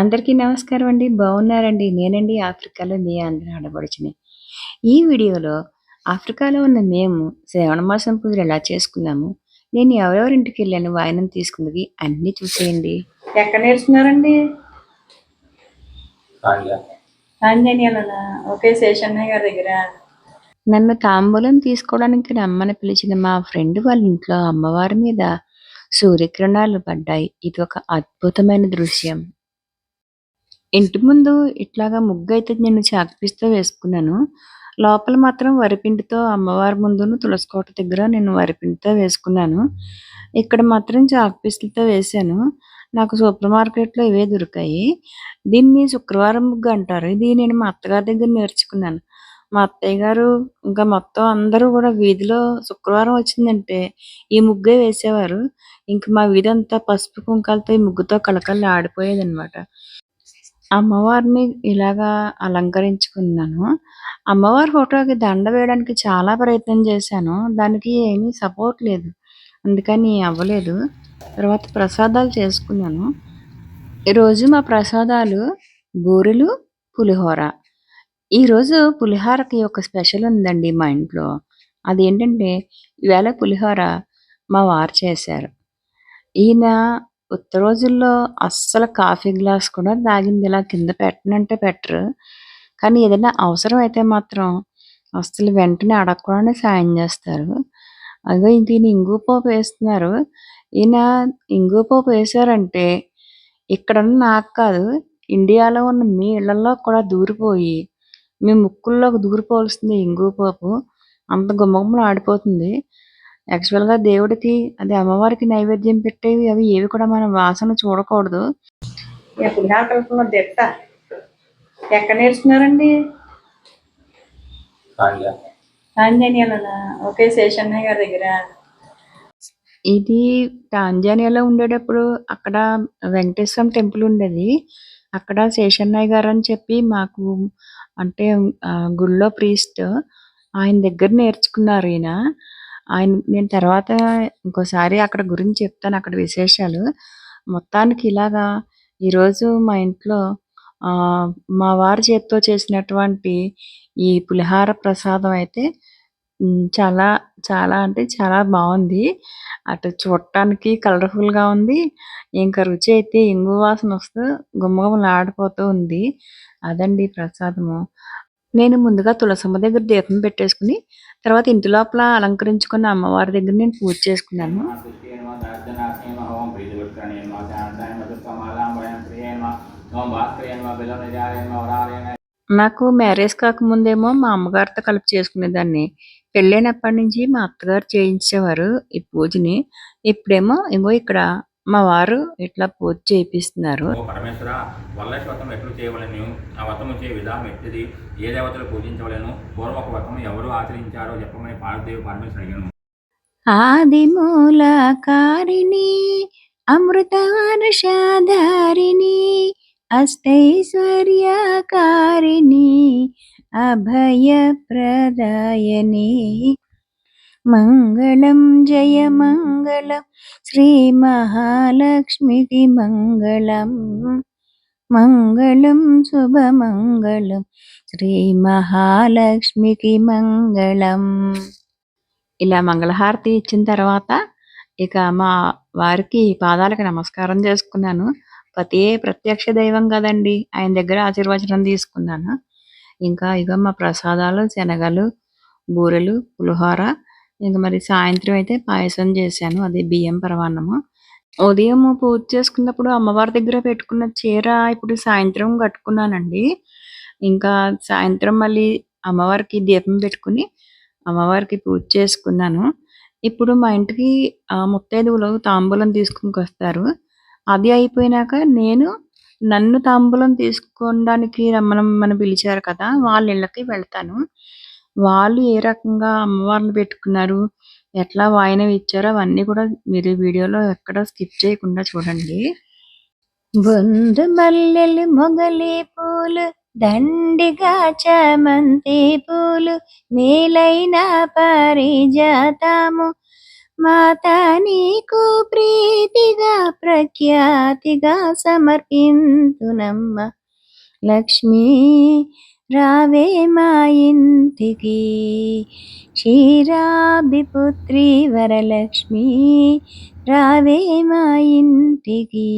అందరికీ నమస్కారం అండి. బాగున్నారండి? నేనండి ఆఫ్రికాలో మీ అందరి ఆడపడుచుని. ఈ వీడియోలో ఆఫ్రికాలో ఉన్న మేము శ్రావణ మాసం పూజలు ఎలా చేసుకున్నాము, నేను ఎవరెవరింటికెళ్ళాను వాయినం తీసుకున్నది అన్నీ చూసేయండి. ఎక్కడ నేర్చుకున్నారండి? ఓకే. శేషన్నయ్య గారి దగ్గర. నన్ను తాంబూలం తీసుకోవడానికి రమ్మని పిలిచిన మా ఫ్రెండ్ వాళ్ళ ఇంట్లో అమ్మవారి మీద సూర్యకిరణాలు పడ్డాయి. ఇది ఒక అద్భుతమైన దృశ్యం. ఇంటి ముందు ఇట్లాగా ముగ్గు అయితే నేను చాక్పీస్‌తో వేసుకున్నాను. లోపల మాత్రం వరిపిండితో అమ్మవారి ముందును తులసి కోట దగ్గర నేను వరిపిండితో వేసుకున్నాను. ఇక్కడ మాత్రం చాక్పీసులతో వేశాను. నాకు సూపర్ మార్కెట్‌లో ఇవే దొరికాయి. దీన్ని శుక్రవారం ముగ్గు అంటారు. ఇది నేను మా అత్తగారి దగ్గర నేర్చుకున్నాను. మా అత్తయ్య గారు ఇంకా మొత్తం అందరూ కూడా వీధిలో శుక్రవారం వచ్చిందంటే ఈ ముగ్గే వేసేవారు. ఇంక మా వీధంతా పసుపు, కుంకాలతో ఈ ముగ్గుతో కళకళలాడిపోయేదనమాట. అమ్మవారిని ఇలాగా అలంకరించుకున్నాను. అమ్మవారి ఫోటోకి దండ వేయడానికి చాలా ప్రయత్నం చేశాను. దానికి ఏమీ సపోర్ట్ లేదు. అందుకని అవ్వలేదు. తర్వాత ప్రసాదాలు చేసుకున్నాను. ఈరోజు మా ప్రసాదాలు బూరెలు, పులిహోర. ఈరోజు పులిహోరకి ఒక స్పెషల్ ఉందండి మా ఇంట్లో. అదేంటంటే ఈవేళ పులిహోర మా వారు చేశారు. ఈయన ఉత్త రోజుల్లో అస్సలు కాఫీ గ్లాస్ కూడా తాగింది ఇలా కింద పెట్టనంటే పెట్టరు. కానీ ఏదైనా అవసరం అయితే మాత్రం అస్సలు వెంటనే అడగకుండానే సాయం చేస్తారు. అదిగో దీని ఇంగువ పోపు వేస్తున్నారు. ఈయన ఇంగువ పోపు వేశారంటే ఇక్కడున్న నాకు కాదు ఇండియాలో ఉన్న మీ ఇళ్ళలో కూడా దూరిపోయి మీ ముక్కుల్లోకి దూరిపోవలసిందే ఇంగువ పోపు. అంత గుమగుమలాడిపోతుంది. యాక్చువల్‌గా దేవుడికి అదే అమ్మవారికి నైవేద్యం పెట్టేవి అవి ఏవి కూడా మనం వాసన చూడకూడదు. దిట్ట. ఎక్కడ నేర్చుకున్నారండి? టాంజానియాలోనా? ఓకే. శేషన్నయ్య గారి దగ్గర. ఇది టాంజానియాలో ఉండేటప్పుడు అక్కడ వెంకటేశ్వరం టెంపుల్ ఉండేది. అక్కడ శేషన్నయ్య గారు అని చెప్పి మాకు అంటే గుడిలో ప్రీస్ట్ ఆయన దగ్గర నేర్చుకున్నారు ఈయన. ఆయన నేను తర్వాత ఇంకోసారి అక్కడ గురించి చెప్తాను అక్కడ విశేషాలు. మొత్తానికి ఇలాగా ఈరోజు మా ఇంట్లో మా వారి చేత్తో చేసినటువంటి ఈ పులిహార ప్రసాదం అయితే చాలా చాలా అంటే చాలా బాగుంది అటు చూడటానికి కలర్‌ఫుల్‌గా ఉంది. ఇంకా రుచి అయితే ఇంగు వాసన వస్తూ గుమగుమలాడిపోతూ ఉంది. అదండి ప్రసాదము. నేను ముందుగా తులసమ్మ దగ్గర దీపం పెట్టేసుకుని తర్వాత ఇంటి లోపల అలంకరించుకున్న అమ్మవారి దగ్గర నేను పూజ చేసుకున్నాను. నాకు మ్యారేజ్ కాకముందేమో మా అమ్మగారితో కలిపి చేసుకునేదాన్ని. పెళ్ళైనప్పటి నుంచి మా అత్తగారు చేయించేవారు ఈ పూజని. ఇప్పుడేమో ఇంకో ఇక్కడ మా వారు ఇట్లా పూజ చేపిస్తున్నారు. ఓ పరమేశ్వర వల్లశ వ్రతం ఎట్లు చేయవలెను? ఆ వ్రతము చే విధానం ఎట్టిది? ఏ దేవతలు పూజించవలెను? పూర్వ ఒక వ్రతం ఎవరు ఆచరించారో చెప్పమని పార్వదేవి పరమేశ్వర అడిగాను. ఆదిమూలకారిణి అమృతానుషాధారిణి అష్టైశ్వర్యకారిణి అభయప్రదాయని. మంగళం జయ మంగళం శ్రీ మహాలక్ష్మికి మంగళం మంగళం శుభమంగళం శ్రీ మహాలక్ష్మికి మంగళం ఇలా మంగళహారతి ఇచ్చిన తర్వాత ఇక మా వారికి పాదాలకు నమస్కారం చేసుకున్నాను. పతియే ప్రత్యక్ష దైవం కదండీ! ఆయన దగ్గర ఆశీర్వచనం తీసుకున్నాను. ఇంకా ఇగో మా ప్రసాదాలు శనగలు, బూరెలు, పులిహోర ఇంక మరి సాయంత్రం అయితే పాయసం చేశాను. అది బియ్యం పరమాన్నము. ఉదయం పూజ చేసుకున్నప్పుడు అమ్మవారి దగ్గర పెట్టుకున్న చీర ఇప్పుడు సాయంత్రం కట్టుకున్నానండి. ఇంకా సాయంత్రం మళ్ళీ అమ్మవారికి దీపం పెట్టుకుని అమ్మవారికి పూజ చేసుకున్నాను. ఇప్పుడు మా ఇంటికి ముత్తైదువులు తాంబూలం తీసుకొనికొస్తారు. అది అయిపోయినాక నేను నన్ను తాంబూలం తీసుకోవడానికి రమ్మనమని పిలిచారు కదా! వాళ్ళ ఇళ్ళకి వెళ్తాను. వాళ్ళు ఏ రకంగా అమ్మవారిని పెట్టుకున్నారు, ఎట్లా వాయిన ఇచ్చారో అవన్నీ కూడా మీరు వీడియోలో ఎక్కడ స్కిప్ చేయకుండా చూడండి. బొందు మల్లెలు మొగలి పూలు దండిగా చామంతి పూలు మేలైన పరిజాతాము మాత నీకు ప్రీతిగా ప్రఖ్యాతిగా సమర్పింతునమ్మ లక్ష్మీ రావే మా ఇంటికి. క్షీరాభిపుత్రి వరలక్ష్మి రావే మా ఇంటికి.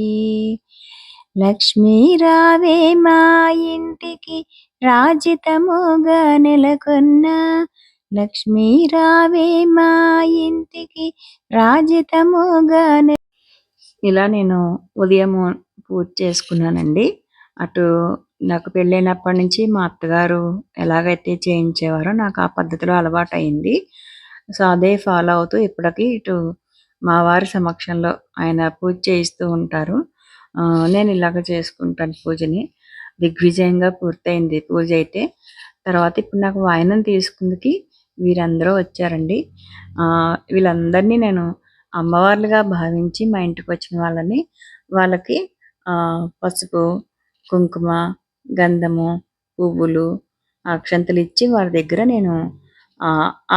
లక్ష్మీ రావే మా ఇంటికి రాజితముగా నెలకొన్న. లక్ష్మీ రావే మా ఇంటికి రాజితముగా ఇలా నేను ఉదయం పూజ చేసుకున్నానండి. అటు నాకు పెళ్ళైనప్పటి నుంచి మా అత్తగారు ఎలాగైతే చేయించేవారో నాకు ఆ పద్ధతిలో అలవాటు అయింది సో అదే ఫాలో అవుతూ ఇప్పటికీ ఇటు మా వారి సమక్షంలో ఆయన పూజ చేయిస్తూ ఉంటారు. నేను ఇలాగ చేసుకుంటాను పూజని. దిగ్విజయంగా పూర్తయింది పూజ అయితే. తర్వాత ఇప్పుడు నాకు వాయనం తీసుకుందికి వీరందరూ వచ్చారండి. వీళ్ళందరినీ నేను అమ్మవార్లుగా భావించి మా ఇంటికి వచ్చిన వాళ్ళని వాళ్ళకి పసుపు కుంకుమ గంధము పువ్వులు అక్షంతలు ఇచ్చి వారి దగ్గర నేను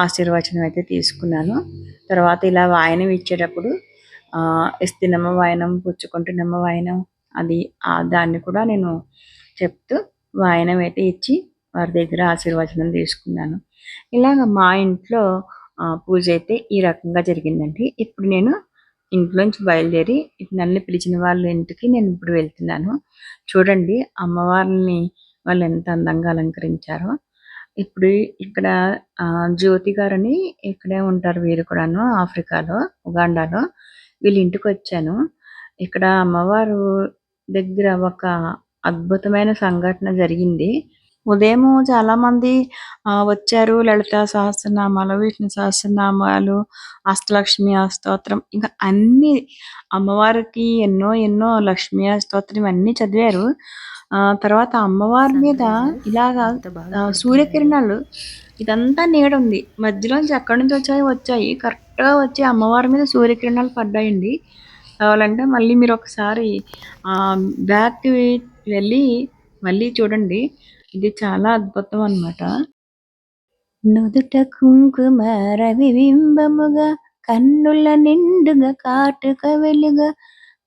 ఆశీర్వచనం అయితే తీసుకున్నాను. తర్వాత ఇలా వాయనం ఇచ్చేటప్పుడు ఇస్తినమ్మ వాయనం పుచ్చుకుంటున్నమ్మ వాయనం అది ఆ దాన్ని కూడా నేను చెప్తూ వాయనం అయితే ఇచ్చి వారి దగ్గర ఆశీర్వచనం తీసుకున్నాను. ఇలాగ మా ఇంట్లో పూజ అయితే ఈ రకంగా జరిగిందండి. ఇప్పుడు నేను ఇంట్లోంచి బయలుదేరి ఇప్పుడు నన్ను పిలిచిన వాళ్ళ ఇంటికి నేను ఇప్పుడు వెళ్తున్నాను. చూడండి అమ్మవారిని వాళ్ళు ఎంత అందంగా అలంకరించారో. ఇప్పుడు ఇక్కడ జ్యోతి గారని ఇక్కడే ఉంటారు వీరు కూడాను ఆఫ్రికాలో ఉగాండాలో. వీళ్ళ ఇంటికి వచ్చాను. ఇక్కడ అమ్మవారు దగ్గర ఒక అద్భుతమైన సంఘటన జరిగింది. ఉదయం చాలా మంది ఆ, వచ్చారు లలిత సహస్రనామాలు విష్ణు సహస్రనామాలు అష్టలక్ష్మి అష్టోత్రం ఇంకా అన్ని అమ్మవారికి ఎన్నో ఎన్నో లక్ష్మీ అష్టోత్రం అన్ని చదివారు. ఆ తర్వాత అమ్మవారి మీద ఇలాగా సూర్యకిరణాలు ఇదంతా నీడ ఉంది. మధ్యలోంచి ఎక్కడి నుంచి వచ్చాయి వచ్చాయి. కరెక్ట్గా వచ్చి అమ్మవారి మీద సూర్యకిరణాలు పడ్డాయండి. కావాలంటే మళ్ళీ మీరు ఒకసారి ఆ బ్యాక్ వెళ్ళి మళ్ళీ చూడండి. ఇది చాలా అద్భుతం అన్నమాట. నుదుట కుంకుమ రవిబింబముగా కన్నుల నిండుగా కాటుక వెలుగా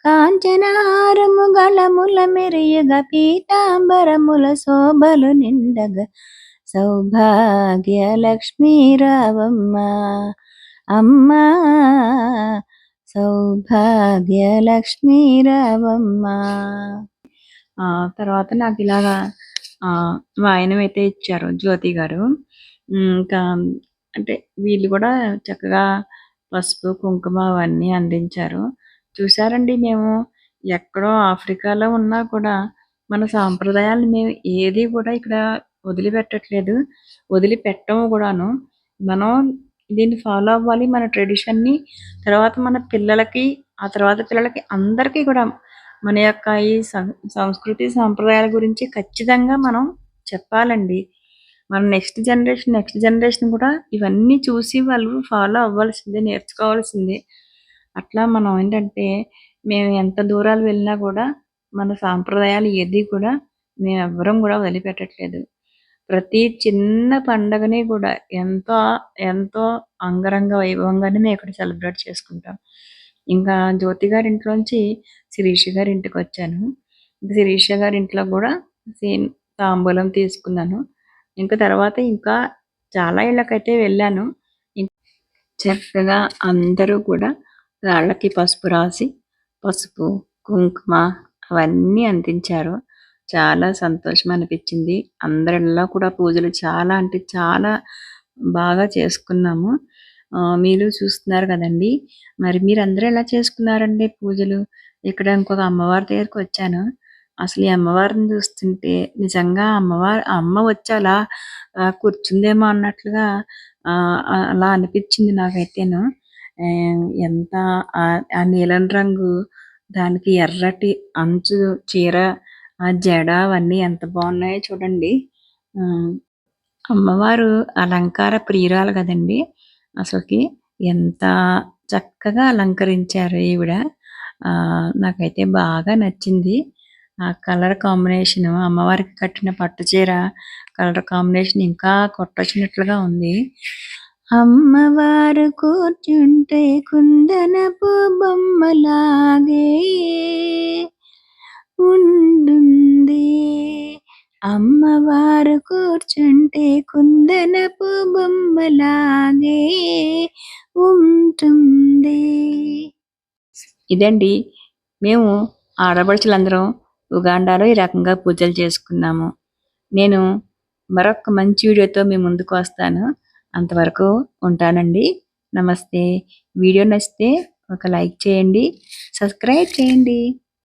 కాంచనహారము గళముల మెరియగా పీతాంబరముల శోభలు నిండగా సౌభాగ్య లక్ష్మీ రావమ్మ అమ్మా సౌభాగ్య లక్ష్మీ రావమ్మ. ఆ తర్వాత నాకు ఇలాగా వాయనం అయితే ఇచ్చారు జ్యోతి గారు. ఇంకా అంటే వీళ్ళు కూడా చక్కగా పసుపు కుంకుమ అవన్నీ అందించారు. చూసారండి మేము ఎక్కడో ఆఫ్రికాలో ఉన్నా కూడా మన సాంప్రదాయాలు మేము ఏది కూడా ఇక్కడ వదిలిపెట్టట్లేదు. వదిలిపెట్టము కూడాను. మనం దీన్ని ఫాలో అవ్వాలి మన ట్రెడిషన్ని. తర్వాత మన పిల్లలకి ఆ తర్వాత పిల్లలకి అందరికీ కూడా మన యొక్క ఈ సం- సంస్కృతి సాంప్రదాయాల గురించి ఖచ్చితంగా మనం చెప్పాలండి. మన నెక్స్ట్ జనరేషన్ నెక్స్ట్ జనరేషన్ కూడా ఇవన్నీ చూసి వాళ్ళు ఫాలో అవ్వాల్సిందే నేర్చుకోవాల్సిందే. అట్లా మనం ఏంటంటే మేము ఎంత దూరాలు వెళ్ళినా కూడా మన సాంప్రదాయాలు ఏది కూడా మేము ఎవ్వరం కూడా వదిలిపెట్టట్లేదు. ప్రతి చిన్న పండగని కూడా ఎంతో ఎంతో అంగరంగ వైభవంగానే మేము ఇక్కడ సెలబ్రేట్ చేసుకుంటాం. ఇంకా జ్యోతి గారి ఇంట్లోంచి శిరీష గారి ఇంటికి వచ్చాను శిరీష గారి ఇంట్లో కూడా సేమ్ తాంబూలం తీసుకున్నాను. ఇంకా తర్వాత ఇంకా చాలా ఇళ్ళకైతే వెళ్ళాను. చక్కగా అందరూ కూడా రాళ్ళకి పసుపు రాసి పసుపు కుంకుమ అవన్నీ అందించారు. చాలా సంతోషం అనిపించింది. అందరిలో కూడా పూజలు చాలా అంటే చాలా బాగా చేసుకున్నాము. మీరు చూస్తున్నారు కదండి. మరి మీరు అందరూ ఎలా చేసుకున్నారండి పూజలు? ఇక్కడ ఇంకొక అమ్మవారి దగ్గరికి వచ్చాను. అసలు ఈ అమ్మవారిని చూస్తుంటే నిజంగా అమ్మవారు అమ్మ వచ్చి అలా కూర్చుందేమో అన్నట్లుగా అలా అనిపించింది నాకైతేను. ఎంత ఆ- నీలం రంగు దానికి ఎర్రటి అంచు చీర ఆ జడ అవన్నీ ఎంత బాగున్నాయో చూడండి. అమ్మవారు అలంకార ప్రియురాలు కదండి. అసలుకి ఎంత చక్కగా అలంకరించారు ఈవిడ. నాకైతే బాగా నచ్చింది. ఆ కలర్ కాంబినేషన్ అమ్మవారికి కట్టిన పట్టు చీర కలర్ కాంబినేషన్ ఇంకా కొట్టొచ్చినట్లుగా ఉంది. అమ్మవారు కూర్చుంటే కుందనపు బొమ్మలాగే ఉంటుంది అమ్మవారు కూర్చుంటే కుందనపు బొమ్మలాగే ఉంటుంది. ఇదండి మేము ఆడపడుచులందరం ఉగాండాలో ఈ రకంగా పూజలు చేసుకున్నాము. నేను మరొక మంచి వీడియోతో మీ ముందుకు వస్తాను. అంతవరకు ఉంటానండి. నమస్తే. వీడియో నచ్చితే ఒక లైక్ చేయండి సబ్స్క్రైబ్ చేయండి.